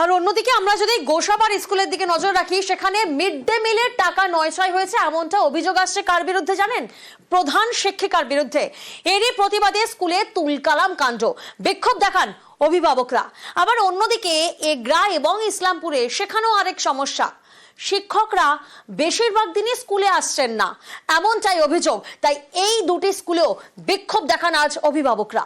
আর অন্যদিকে আমরা যদি গোসাবার স্কুলের দিকে নজর রাখি, সেখানে মিড ডে মিলের টাকা নয়ছয় হয়েছে, এমনটা অভিযোগ আসছে কার বিরুদ্ধে জানেন? প্রধান শিক্ষিকার বিরুদ্ধে। এরই প্রতিবাদে স্কুলে তুলকালাম কাণ্ড। বিক্ষোভ দেখান অভিভাবকরা। আবার অন্যদিকে এগ্রা এবং ইসলামপুরে সেখানেও আরেক সমস্যা। শিক্ষকরা বেশিরভাগ দিনই স্কুলে আসছেন না। এমনটাই অভিযোগ। তাই এই দুটি স্কুলেও বিক্ষোভ দেখান আজ অভিভাবকরা।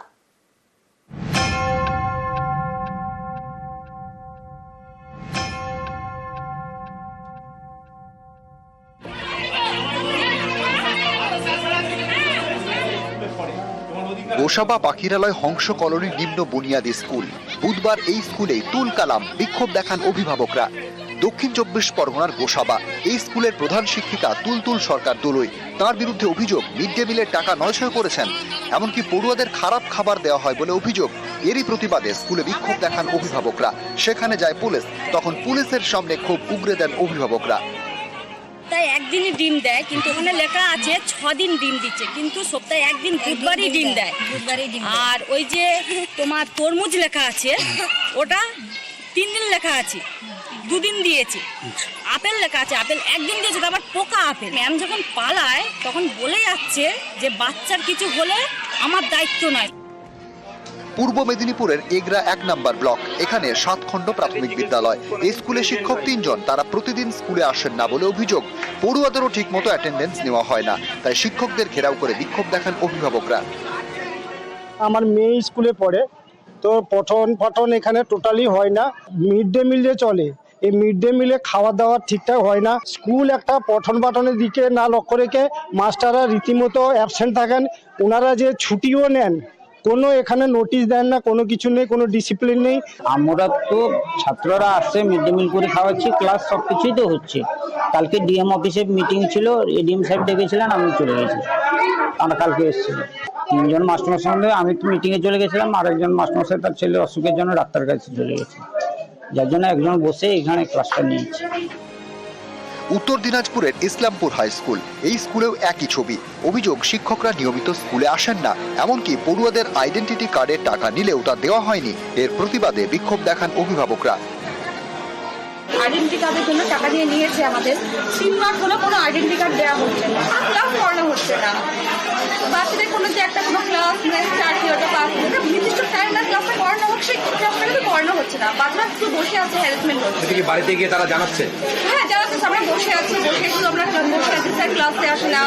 গোসাবা পাখিরালয় হংস কলোনির নিম্ন বুনিয়াদী স্কুল। বুধবার এই স্কুলে তুল কালাম বিক্ষোভ দেখান অভিভাবকরা। দক্ষিণ চব্বিশ পরগনার গোসাবা, এই স্কুলের প্রধান শিক্ষিকা তুলতুল সরকার দোলই। তার বিরুদ্ধে অভিযোগ, মিড ডে মিলের টাকা নয়ছয় করেছেন। এমনকি পড়ুয়াদের খারাপ খাবার দেওয়া হয় বলে অভিযোগ, এরই প্রতিবাদে স্কুলে বিক্ষোভ দেখান অভিভাবকরা। সেখানে যায় পুলিশ, তখন পুলিশের সামনে ক্ষোভ উগরে দেন অভিভাবকরা। সপ্তাহে একদিনই ডিম দেয় কিন্তু ওখানে লেখা আছে ছ দিন ডিম দিচ্ছে কিন্তু সপ্তাহে একদিন বুধবারই ডিম দেয় বুধবারই ডিম আর ওই যে তোমার তরমুজ লেখা আছে ওটা তিন দিন লেখা আছে দুদিন দিয়েছে। আপেল লেখা আছে আপেল একদিন দিয়েছে তো আবার পোকা আপেল। ম্যাম যখন পালায় তখন বলে যাচ্ছে যে বাচ্চার কিছু হলে আমার দায়িত্ব নয়। পূর্ব মেদিনীপুরের এগরা এক নম্বর ব্লক। এখানে সাতখণ্ড প্রাথমিক বিদ্যালয়। এই স্কুলে শিক্ষক তিনজন, তারা প্রতিদিন স্কুলে আসেন না বলে অভিযোগ। পড়ুয়াদেরও ঠিকমতো অ্যাটেন্ডেন্স নেওয়া হয় না। তাই শিক্ষকদের ঘেরাও করে বিক্ষোভ দেখান অভিভাবকরা। আমার মেয়ে স্কুলে পড়ে। তো পঠন পঠন এখানে টোটালি হয় না। মিড ডে মিল যে চলে। এই মিড ডে মিলে খাওয়া দাওয়া ঠিকঠাক হয় না। স্কুল একটা পঠন পাঠনের দিকে না লক্ষ্য রেখে মাস্টাররা রীতিমতো অ্যাবসেন্ট থাকেন। ওনারা যে ছুটিও নেন কোনো এখানে নোটিশ দেন না, কোনো কিছু নেই, কোনো ডিসিপ্লিন নেই। আমরা তো ছাত্ররা আসছে মিড ডে মিল করে খাওয়াচ্ছি ক্লাস সব কিছুই তো হচ্ছে। কালকে ডিএম অফিসে মিটিং ছিল এডিএম সাহেব ডেকেছিলেন, আমি চলে গেছি। আমরা কালকে এসেছিল তিনজন মাস্টারমশাই সঙ্গে, আমি তো মিটিংয়ে চলে গেছিলাম আর একজন মাস্টারমশাই তার ছেলে অসুখের জন্য ডাক্তার কাছে চলে গেছে। যার জন্য একজন বসে এখানে ক্লাসটা নিয়েছে। উত্তর দিনাজপুরের ইসলামপুর হাই স্কুল। এই স্কুলেও একই ছবি। অভিযোগ, শিক্ষকরা নিয়মিত স্কুলে আসেন না। এমনকি পড়ুয়াদের আইডেন্টিটি কার্ডের টাকা নিলেও তা দেওয়া হয়নি। এর প্রতিবাদে বিক্ষোভ দেখান অভিভাবকরা। আইডেন্টি কার্ডের জন্য টাকা দিয়ে নিয়েছে আমাদের। সিম কার্ড হলে কোনো আইডেন্টি কার্ড দেওয়া হচ্ছে না। ক্লাস করানো হচ্ছে না। বাচ্চাদের কোনো যে একটা কোনো ক্লাস নেই চার পিরিয়ডে পাস একটা নির্দিষ্ট টাইম না ক্লাসটা করানো হচ্ছে সেই ক্লাসটা কিন্তু করানো হচ্ছে না। বাচ্চারা শুধু বসে আছে হ্যারাসমেন্ট হচ্ছে কি বাড়িতে গিয়ে তারা জানাচ্ছে? হ্যাঁ তো আমরা বসে আছি বসে শুধু আমরা বসে আছি স্যার ক্লাসে আসে না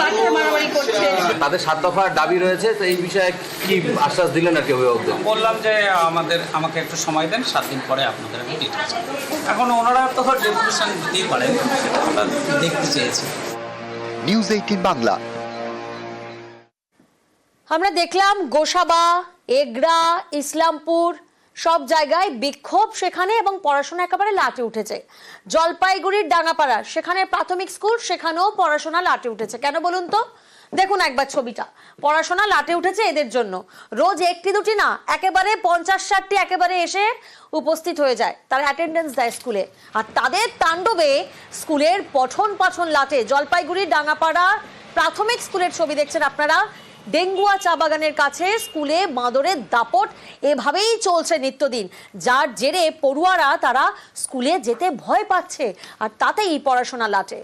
বাচ্চারা মারামারি করছে। তাদের সাত দফার দাবি রয়েছে তো এই বিষয়ে কি আশ্বাস দিলেন আর কি অভিভাবকদের? বললাম যে আমাদের আমাকে একটু সময় দেন সাত দিন পরে আপনাদের আমি ডিটেলস এখন ওনারা তো ডেপুটেশন দিতেই পারেন সেটা আমরা দেখতে চেয়েছি। News eighteen Bangla. আমরা দেখলাম গোসাবা এগরা ইসলামপুর সব জায়গায় বিক্ষোভ সেখানে এবং পড়াশোনা একেবারে লাটে উঠেছে। জলপাইগুড়ির ডাঙ্গাপাড়া সেখানে প্রাথমিক স্কুল সেখানেও পড়াশোনা লাটে উঠেছে। কেন বলুন তো? দেখুন একবার ছবিটা। পড়াশোনা লাটে উঠেছে এদের জন্য। রোজ একটি দুটি না, একেবারে পঞ্চাশ ষাটটি একেবারে এসে উপস্থিত হয়ে যায় তারা অ্যাটেন্ডেন্স দেয় স্কুলে আর তাদের তাণ্ডবে স্কুলের পঠন পাঠন লাটে। জলপাইগুড়ির ডাঙ্গাপাড়া প্রাথমিক স্কুলের ছবি দেখছেন আপনারা। ডেঙ্গুয়া চা বাগানের কাছে স্কুলে বাঁদরের দাপট এভাবেই চলছে নিত্যদিন। যার জেরে পড়ুয়ারা তারা স্কুলে যেতে ভয় পাচ্ছে। আর তাতেই পড়াশোনা লাটে।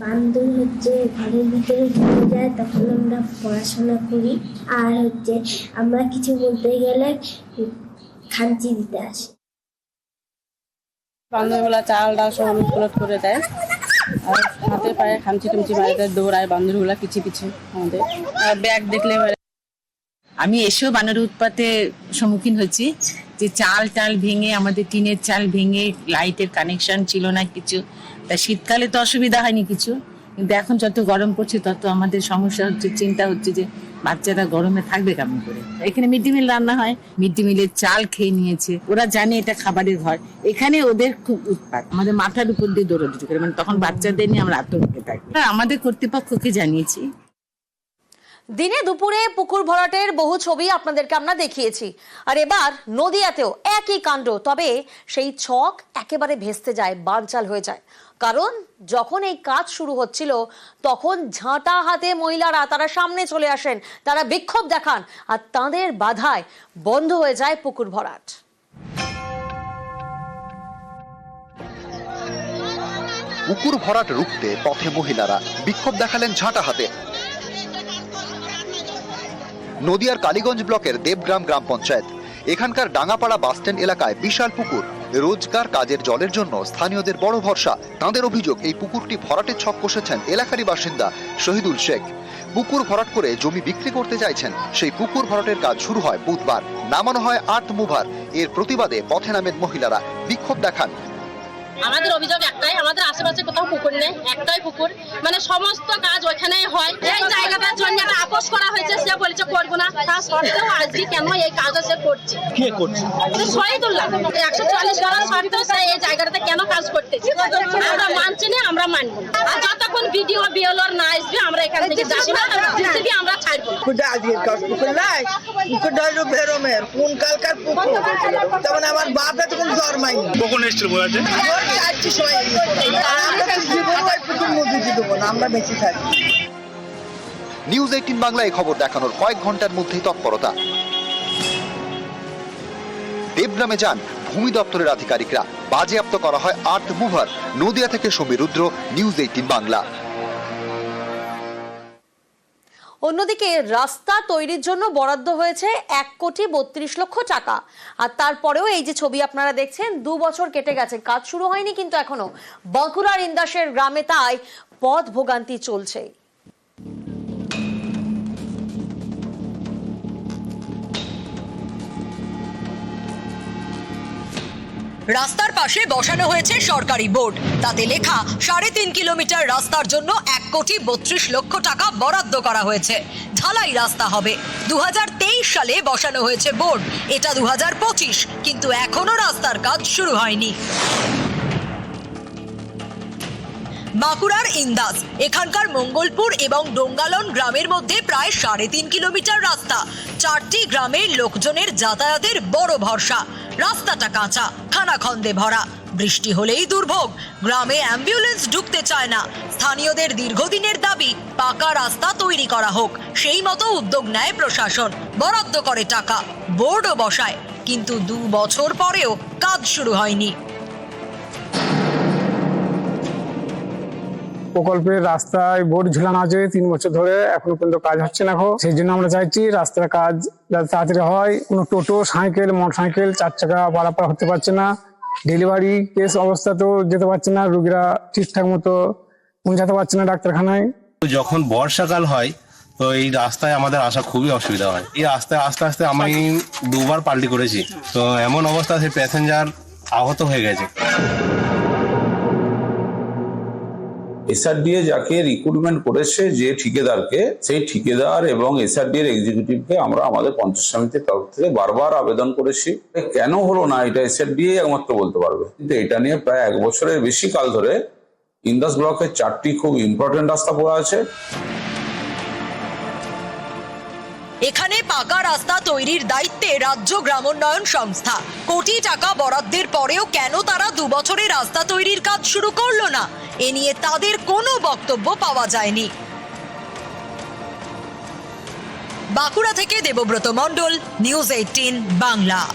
বান্দর হচ্ছে ঘরের ভিতরে ঢুকে যায় তখন আমরা পড়াশোনা করি। আর হচ্ছে আমরা কিছু বলতে গেলে খাঞ্চি দিতে আসি। বান্ধবীগুলা চাল ডাল সব পুলট করে দেয়। আর হাতে পায়ে খামচি টামচি মারে দেয় দৌড়ায় বান্ধবীগুলা পিছি পিছি আমাদের। আর ব্যাগ দেখলে আমি এসেও বানর উৎপাতে সম্মুখীন হচ্ছি যে চাল টাল ভেঙে আমাদের টিনের চাল ভেঙে লাইটের কানেকশন ছিল না কিছু। তা শীতকালে তো অসুবিধা হয়নি কিছু। কিন্তু এখন যত গরম পড়ছে, তত আমাদের সমস্যা হচ্ছে, চিন্তা হচ্ছে যে বাচ্চারা গরমে থাকবে কেমন করে? এখানে মিড ডে মিল রান্না হয়। মিড ডে মিলের চাল খেয়ে নিয়েছে। ওরা জানে এটা খাবারের ঘর। এখানে ওদের খুব উৎপাত। আমাদের মাথার উপর দিয়ে দৌড়াদৌড়ি করে। মানে তখন বাচ্চাদের নিয়ে আমরা আতঙ্কে থাকি। আমাদের কর্তৃপক্ষকে জানিয়েছি। দিনে দুপুরে পুকুর ভরাটের বহু ছবি আপনাদেরকে আমরা দেখিয়েছি। আর এবার নদিয়াতেও একই কাণ্ড। তবে সেই ছক একেবারে ভেস্তে যায়, বানচাল হয়ে যায়। কারণ যখন এই কাজ শুরু হচ্ছিল, তখন ঝাঁটা হাতে মহিলারা তারা সামনে চলে আসেন, তারা বিক্ষোভ দেখান, আর তাদের বাধায় বন্ধ হয়ে যায় পুকুর ভরাট। পুকুর ভরাট রুখতে পথে মহিলারা বিক্ষোভ দেখালেন ঝাঁটা হাতে। নদিয়ার কালীগঞ্জ ব্লকের দেবগ্রাম গ্রাম পঞ্চায়েত এখানকার ডাঙ্গাপাড়া বাসস্ট্যান্ড এলাকায় বিশাল পুকুর। রোজগার কাজের জলের জন্য স্থানীয়দের বড় ভরসা। তাঁদের অভিযোগ, এই পুকুরটি ভরাটের ছক কষেছেন এলাকারই বাসিন্দা শহীদুল শেখ। পুকুর ভরাট করে জমি বিক্রি করতে চাইছেন। সেই পুকুর ভরাটের কাজ শুরু হয় বুধবার। নামানো হয় আট মুভার। এর প্রতিবাদে পথে নামেন মহিলারা। বিক্ষোভ দেখান আমাদের অভিযোগ একটাই আমাদের আশেপাশে কোথাও পুকুর নেই একটাই পুকুর। মানে সমস্ত কাজ ওখানেই হয়। এই জায়গাটার জন্য একটা আপোষ করা হয়েছে সে বলেছে করব না। তা সত্ত্বেও আজকে কেন এই কাজটা সে করছে? কে করছে? শহীদুল্লাহ। একশো চল্লিশ ডলার সত্ত্বেও সে এই জায়গাটাতে কেন কাজ করতেছে? আমরা মানছি না আমরা মানবো আর যতক্ষণ ভিডিও বিএলওর না আসবে আমরা এখান থেকে যাব না জিসিবি আমরা ছাড়বো আজকের পুকুর নাই পুকুরটা হলো বেরোমের কোন কালকার পুকুর? তেমন আমার বাপ এতক্ষণ জন্মায়নি কখন এসেছিল বোঝা নিউজ এইটিন বাংলা এই খবর দেখানোর কয়েক ঘণ্টার মধ্যেই তৎপরতা। দেবগ্রামে যান ভূমি দপ্তরের আধিকারিকরা। বাজেয়াপ্ত করা হয় আর্থ মুভার, নদিয়া থেকে সমীর রুদ্র নিউজ এইটিন বাংলা। অন্যদিকে রাস্তা তৈরির জন্য বরাদ্দ হয়েছে এক কোটি বত্রিশ লক্ষ টাকা। আর তারপরেও এই যে ছবি আপনারা দেখছেন, দু বছর কেটে গেছে, কাজ শুরু হয়নি কিন্তু এখনও। বাঁকুড়ার ইন্দাসের গ্রামে তাই পথ ভোগান্তি চলছে। রাস্তার পাশে বসানো হয়েছে সরকারি বোর্ড। তাতে লেখা, সাড়ে তিন কিলোমিটার রাস্তার জন্য এক কোটি বত্রিশ লক্ষ টাকা বরাদ্দ করা হয়েছে। ঢালাই রাস্তা হবে। দু হাজার তেইশ সালে বসানো হয়েছে বোর্ড। এটা দু হাজার পঁচিশ, কিন্তু এখনও রাস্তার কাজ শুরু হয়নি। বাঁকুড়ার ইন্দাস। এখানকার মঙ্গলপুর এবং ডোঙ্গালন গ্রামের মধ্যে প্রায় সাড়ে তিন কিলোমিটার রাস্তা। চারটি গ্রামের লোকজনের যাতায়াতের বড় ভরসা। রাস্তাটা কাঁচা, খানাখন্দে ভরা। বৃষ্টি হলেই দুর্ভোগ। গ্রামে অ্যাম্বুলেন্স ঢুকতে চায় না। স্থানীয়দের দীর্ঘদিনের দাবি, পাকা রাস্তা তৈরি করা হোক। সেই মতো উদ্যোগ নেয় প্রশাসন। বরাদ্দ করে টাকা। বোর্ডও বসায়। কিন্তু দু বছর পরেও কাজ শুরু হয়নি। প্রকল্পের রাস্তায় বোর্ড ঝুলানো আছে তিন বছর ধরে। এখনও পর্যন্ত কাজ হচ্ছে না সেই জন্য আমরা চাইছি রাস্তার কাজ যাতে তাড়াতাড়ি হয়। কোনো টোটো, সাইকেল মোটর সাইকেল চার চাকা পারাপার হতে পারছে না। ডেলিভারি কেস অবস্থাতেও যেতে পারছে না। রুগীরা ঠিকঠাক মতো পৌঁছাতে পারছে না ডাক্তারখানায়। যখন বর্ষাকাল হয়, তো এই রাস্তায় আমাদের আসা খুবই অসুবিধা হয়। এই রাস্তায় আস্তে আস্তে আমি দুবার পাল্টি করেছি। তো এমন অবস্থা, সেই প্যাসেঞ্জার আহত হয়ে গেছে। এসআরডিএ যাকে রিক্রুটমেন্ট করেছে যে ঠিকাদারকে, সেই ঠিকাদার এবং এসআরডিএর এক্সিকিউটিভকে আমরা আমাদের পঞ্চায়েত সমিতির তরফ থেকে বারবার আবেদন করেছি। কেন হলো না, এটা এসআরডিএ একমাত্র বলতে পারবে। কিন্তু এটা নিয়ে প্রায় এক বছরের বেশি কাল ধরে ইন্দাস ব্লকের চারটি খুব ইম্পর্টেন্ট রাস্তা পড়া আছে। এখানে পাকা রাস্তা তৈরির দায়িত্বে রাজ্য গ্রামোন্নয়ন সংস্থা। কোটি টাকা বরাদ্দের পরেও কেন তারা দু বছরে রাস্তা তৈরির কাজ শুরু করল না? এ নিয়ে তাদের কোনো বক্তব্য পাওয়া যায়নি। বাঁকুড়া থেকে দেবব্রত মণ্ডল, নিউজ এইটিন, বাংলা।